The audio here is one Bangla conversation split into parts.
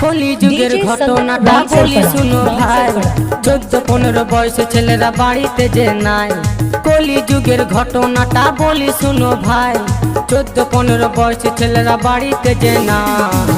কলি যুগের ঘটনাটা বলি শুনো ভাই। চোদ্দ পনেরো বয়সে ছেলেরা বাড়িতে যে নাই। কলি যুগের ঘটনাটা বলি শুনো ভাই। চোদ্দ পনেরো বয়সে ছেলেরা বাড়িতে যে নাই।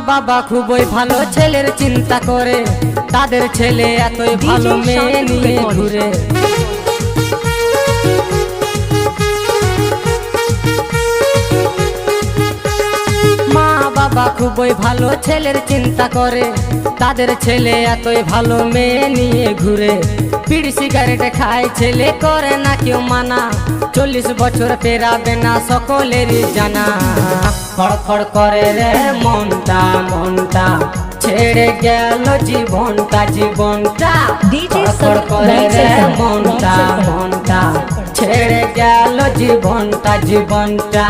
বাবা খুবই ভালো ছেলের চিন্তা করে। তাদের ছেলে এতই ভালো মেয়ে নিয়ে ঘুরে। মা বাবা খুবই ভালো ছেলের চিন্তা করে। তাদের ছেলে এতই ভালো মেয়ে নিয়ে ঘুরে। পিড় সিগারেট খায় ছেলে করে না কেউ মানা। চল্লিশ বছর পেরাবে না সকলেরই জানা। খড়খড় করে রে মনটা মনটা। ছেড়ে গেল জীবনটা জীবনটা। খড়খড় করে রে মনটা মনটা। ছেড়ে গেল জীবনটা জীবনটা।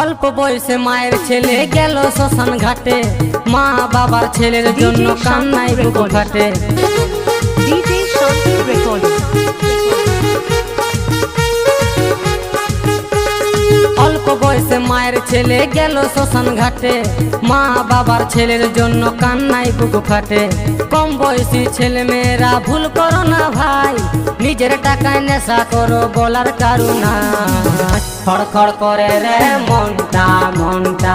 অল্প বয়সে মায়ের ছেলে গেল শ্মশান ঘাটে মা বাবার ছেলের জন্য কান্নাই ঘাটে. ছেলে গেল শ্মশান ঘাটে। মা বাবার ছেলের জন্য কান্নায় বুক ফাটে। কম বয়সী ছেলে মেয়েরা, ভুল করো না ভাই, নিজের টাকায় নেশা করো, বলার খড় খড় করে রে মনটা মনটা।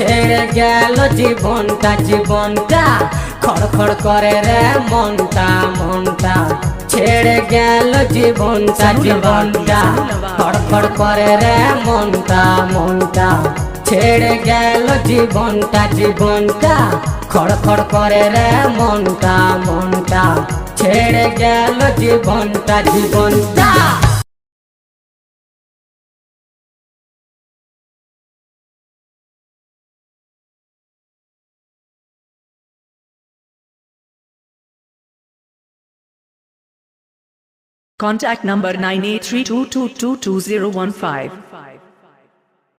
ছেড়ে গেল জীবনটা জীবনটা। খড়খড় করে রে মনটা মনটা। ছেড়ে গেল জীবনটা জীবনটা। খড়খড় করে রে মনটা মনটা। ছেড়ে গেল জীবনটা জীবনটা। খড়খড় করে রে মনটা মনটা। ছেড়ে গেল জীবনটা জীবনটা। Contact number 98322222015.